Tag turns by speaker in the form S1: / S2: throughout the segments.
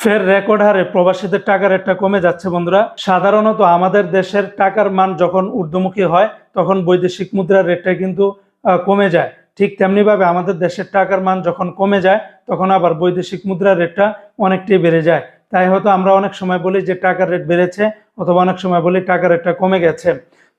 S1: ফের রেকর্ড হারে প্রবাসীদের টাকার রেটটা কমে যাচ্ছে, বন্ধুরা। সাধারণত আমাদের দেশের টাকার মান যখন ঊর্ধ্বমুখী হয়, তখন বৈদেশিক মুদ্রার রেটটা কিন্তু কমে যায়। ঠিক তেমনিভাবে আমাদের দেশের টাকার মান যখন কমে যায়, তখন আবার বৈদেশিক মুদ্রার রেটটা অনেকটাই বেড়ে যায়। তাই হয়তো আমরা অনেক সময় বলি যে টাকার রেট বেড়েছে, অথবা অনেক সময় বলি টাকার রেটটা কমে গেছে।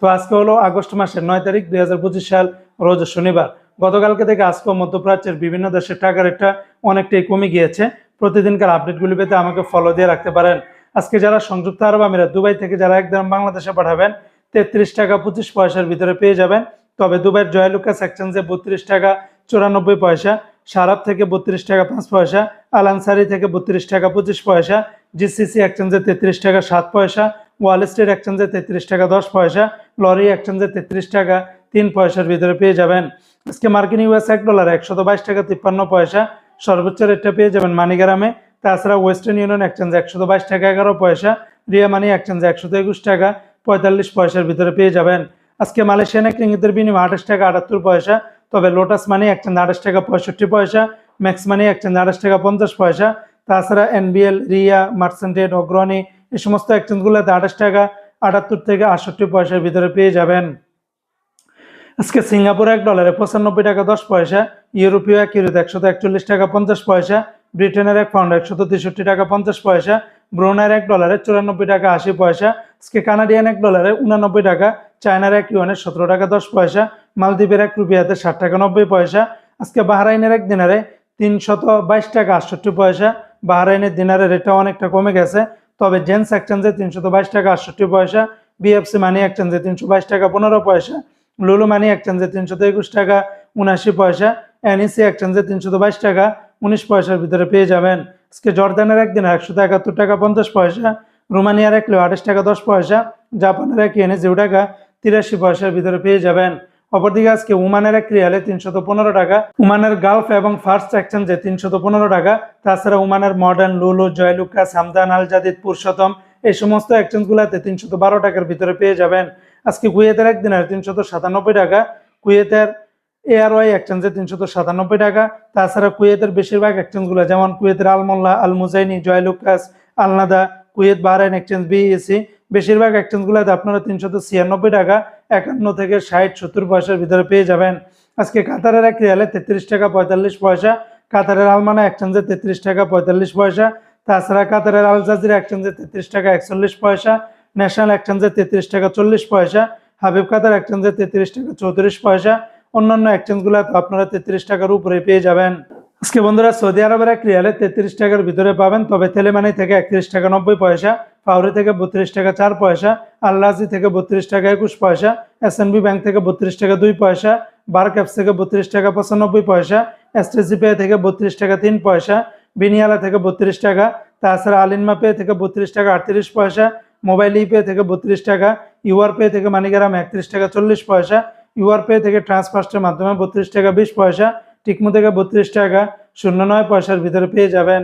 S1: তো আজকে হলো আগস্ট মাসের নয় তারিখ দুই হাজার পঁচিশ সাল, রোজ শনিবার। গতকালকে থেকে আজকেও মধ্যপ্রাচ্যের বিভিন্ন দেশের টাকার রেটটা অনেকটাই কমে গিয়েছে। প্রতিদিনকার আপডেটগুলি পেতে আমাকে ফলো দিয়ে রাখতে পারেন। আজকে যারা সংযুক্ত আরব আমিরাত, দুবাই থেকে যারা একদম বাংলাদেশে পাঠাবেন, তেত্রিশ টাকা পঁচিশ পয়সার ভিতরে পেয়ে যাবেন। তবে দুবাইয়ের জয়লুকাস এক্সচেঞ্জে বত্রিশ টাকা চুরানব্বই পয়সা সারাপ থেকে বত্রিশ টাকা পাঁচ পয়সা আলানসারি থেকে বত্রিশ টাকা পঁচিশ পয়সা, জিসিসি এক্সচেঞ্জে তেত্রিশ টাকা সাত পয়সা, ওয়াল স্ট্রিট এক্সচেঞ্জে তেত্রিশ টাকা দশ পয়সা, লরি এক্সচেঞ্জে তেত্রিশ টাকা তিন পয়সার ভিতরে পেয়ে যাবেন। আজকে মার্কিন ইউএস এক ডলার একশত বাইশ টাকা তিপ্পান্ন পয়সা সর্বোচ্চ রেটটা পেয়ে যাবেন মানিগ্রামে। তাছাড়া ওয়েস্টার্ন ইউনিয়ন এক্সচেঞ্জ একশত বাইশ টাকা, এগারো পয়সা। রিয়া মানি এক্সচেঞ্জ একশত একুশ টাকা, পঁয়তাল্লিশ পয়সার ভিতরে পেয়ে যাবেন। আজকে মালয়েশিয়ান এক বিনিময় আঠাশ টাকা, আটাত্তর পয়সা। তবে লোটাস মানি এক্সচেঞ্জ আঠাশ টাকা, পঁয়ষট্টি পয়সা। ম্যাক্স মানি এক্সচেঞ্জ আঠাশ টাকা, পঞ্চাশ পয়সা। তাছাড়া এনবিএল রিয়া মার্সেন্টেড অগ্রণী এই সমস্ত এক্সচেঞ্জগুলোতে আঠাশ টাকা, আটাত্তর থেকে আটষট্টি পয়সার ভিতরে পেয়ে যাবেন। আজকে সিঙ্গাপুর এক ডলারে পঁচানব্বই টাকা দশ পয়সা, ইউরোপীয় এক ইউরোতে একশত একচল্লিশ টাকা পঞ্চাশ পয়সা, ব্রিটেনের এক পাউন্ড একশত তেষট্টি টাকা পঞ্চাশ পয়সা, ব্রুনাইয়ের এক ডলারে চুরানব্বই টাকা আশি পয়সা, আজকে কানাডিয়ান এক ডলারে উনানব্বই টাকা, চায়নার এক ইউয়ানে সতেরো টাকা দশ পয়সা, মালদ্বীপের এক রুপিয়াতে ষাট টাকা নব্বই পয়সা, আজকে বাহরাইনের এক দিনারে তিনশত বাইশ টাকা আটষট্টি পয়সা, বাহরাইনের দিনারে রেটটা অনেকটা কমে গেছে, তবে জেন্স এক্সচেঞ্জে তিনশত বাইশ টাকা আটষট্টি পয়সা, বিএফসি মানি এক্সচেঞ্জে তিনশো বাইশ টাকা পনেরো পয়সা লুলু মানি এক এক্সচেঞ্জে তিনশত একুশ টাকা উনাশি পয়সা। এনইসি এক্সচেঞ্জে তিনশত বাইশ টাকা, উনিশ পয়সার ভিতরে পেয়ে যাবেন। আজকে জর্দানের একদিন একশো একাত্তর টাকা, পঞ্চাশ পয়সা। রোমানিয়ার এক কিলো আঠাশ টাকা, দশ পয়সা। জাপানের এক ইয়েনে জিরো টাকা, তিরাশি পয়সার ভিতরে পেয়ে যাবেন। অপরদিকে আজকে উমানের এক রিয়ালে তিনশত পনেরো টাকা উমানের গালফ এবং ফার্স্ট এক্সচেঞ্জে তিনশত পনেরো টাকা। তাছাড়া উমানের মডার্ন লুলু জয়লুকা সামদান আল জাদিদ পুরুষোত্তম এই সমস্ত এক্সচেঞ্জগুলোতে তিনশত বারো টাকার ভিতরে পেয়ে যাবেন। আজকে কুয়েতের একদিন একদিনের তিনশত সাতানব্বই টাকা। কুয়েতের এআরওয়াই এক্সচেঞ্জে তিনশত সাতানব্বই টাকা। তাছাড়া কুয়েতের বেশিরভাগ এক্সচেঞ্জগুলো যেমন কুয়েতের Almulla Al Muzaini Joyalukkas, Alnada, Kuwait Bahrain exchange BEC বেশিরভাগ এক্সচেঞ্জগুলোতে আপনারা তিনশত ছিয়ানব্বই টাকা, একান্ন থেকে ষাট, সত্তর পয়সার ভিতরে পেয়ে যাবেন। আজকে কাতারের এক রিয়ালে তেত্রিশ টাকা পঁয়তাল্লিশ পয়সা, কাতারের আলমানা এক্সচেঞ্জে তেত্রিশ টাকা পঁয়তাল্লিশ পয়সা তাছাড়া কাতারের আল জাজিরা এক্সচেঞ্জে তেত্রিশ টাকা একচল্লিশ পয়সা, ন্যাশনাল এক্সচেঞ্জে তেত্রিশ টাকা চল্লিশ পয়সা, হাবিব কাতার এক্সচেঞ্জে তেত্রিশ টাকা চৌত্রিশ পয়সা। অন্যান্য এক্সচেঞ্জগুলোতে আপনারা তেত্রিশ টাকার উপরে পেয়ে যাবেন। আজকে বন্ধুরা, সৌদি আরবের এক রিয়ালে তেত্রিশ টাকার ভিতরে পাবেন, তবে তেলেমানি থেকে একত্রিশ টাকা নব্বই পয়সা, ফাউরি থেকে বত্রিশ টাকা চার পয়সা আল্লাজি থেকে বত্রিশ টাকা একুশ পয়সা এসএনবি ব্যাংক থেকে বত্রিশ টাকা দুই পয়সা বার ক্যাপস থেকে বত্রিশ টাকা পঁচানব্বই পয়সা এসটিসি পে থেকে বত্রিশ টাকা তিন পয়সা বিনিয়ালা থেকে বত্রিশ টাকা, তাছাড়া আলিনমা পে থেকে বত্রিশ টাকা আটত্রিশ পয়সা, মোবাইল ইপে থেকে বত্রিশ টাকা, ইউআর পে থেকে মানিগ্রাম একত্রিশ টাকা চল্লিশ পয়সা, ইউআর পে থেকে ট্রান্সফার্স্টের মাধ্যমে বত্রিশ টাকা বিশ পয়সা, টিকমো থেকে বত্রিশ টাকা শূন্য নয় পয়সার ভিতরে পেয়ে যাবেন।